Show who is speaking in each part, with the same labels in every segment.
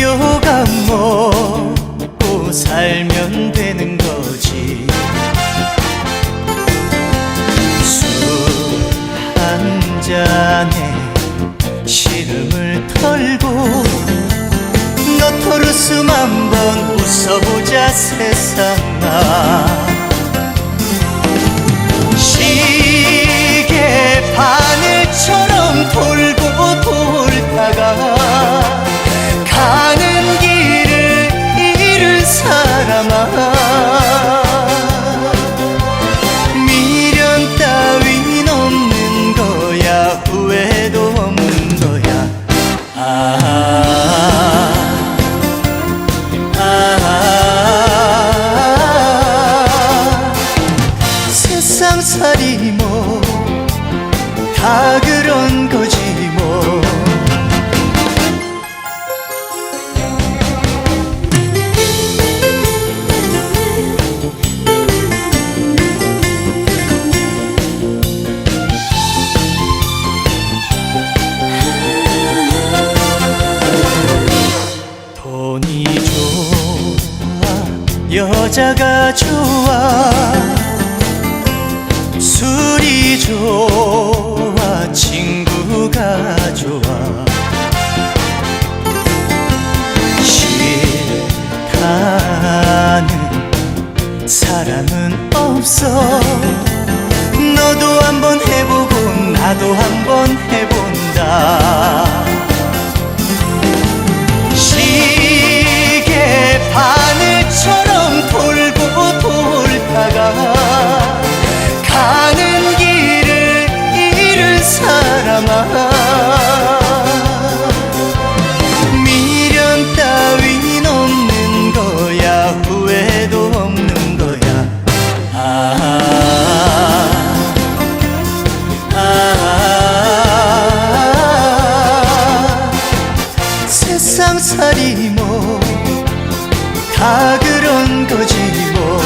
Speaker 1: 요가 먹고 살면 되는 거지. 술 한 잔에 시름을 털고 너토르스만 번 웃어보자 세상. 다 그런 거지 뭐. 돈이 좋아 여자가 좋아. 술이 좋아 친구가 좋아. 싫다는 사람은 없어. 너도 한번 해보고 나도 한번 세상살이 뭐 다 그런 거지 뭐.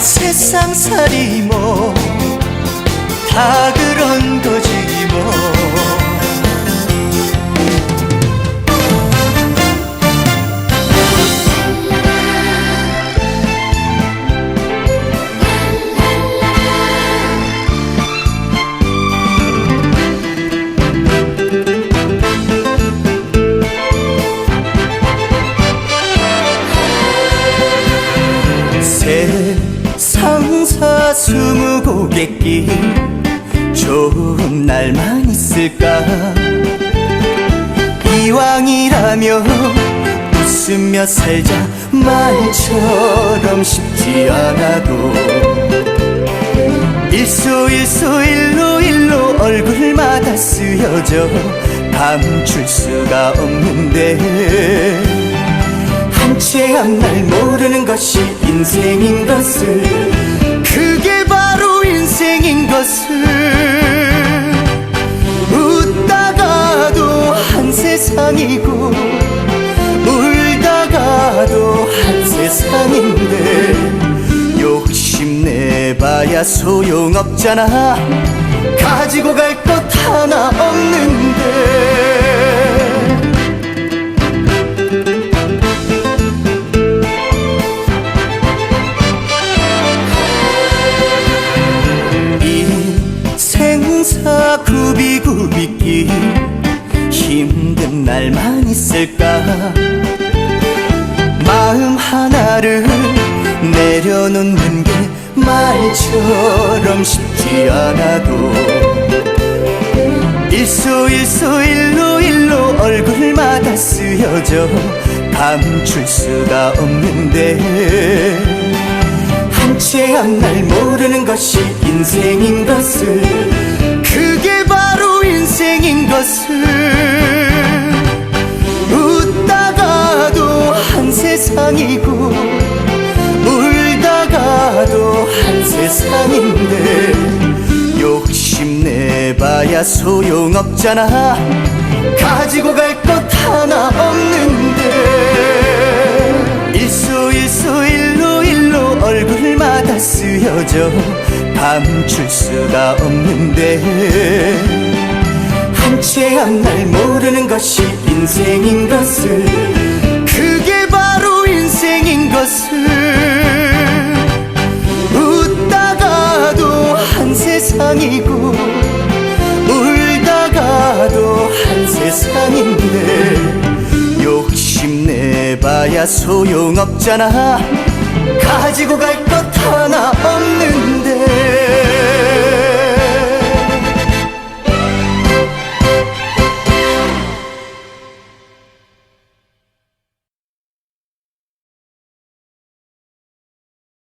Speaker 1: 세상살이 뭐 다 그런 스무고개길 좋은 날만 있을까? 이왕이라면 웃으며 살자. 말처럼 쉽지 않아도 일소 일소 일로 일로 얼굴마다 쓰여져 감출 수가 없는데 한채 앞날 모르는 것이 인생인 것을 인데 욕심내봐야 소용없잖아. 가지고 갈 것 하나 없는데. 인생사 굽이굽이길 힘든 날만 있을까? 마음 하 나를 내려놓는 게 말처럼 쉽지 않아도 일소 일소 일로 일로 얼굴마다 쓰여져 감출 수가 없는데 한채 앞날 모르는 것이 인생인 것을 그게 바로 인생인 것을 웃다가도 한 세상이고 세상인데 욕심내봐야 소용없잖아. 가지고 갈 것 하나 없는데 일소 일소 일로 일로 얼굴마다 쓰여져 감출 수가 없는데 한채 앞날 모르는 것이 인생인 것을 나야 소용없잖아. 가지고 갈 것 하나 없는데.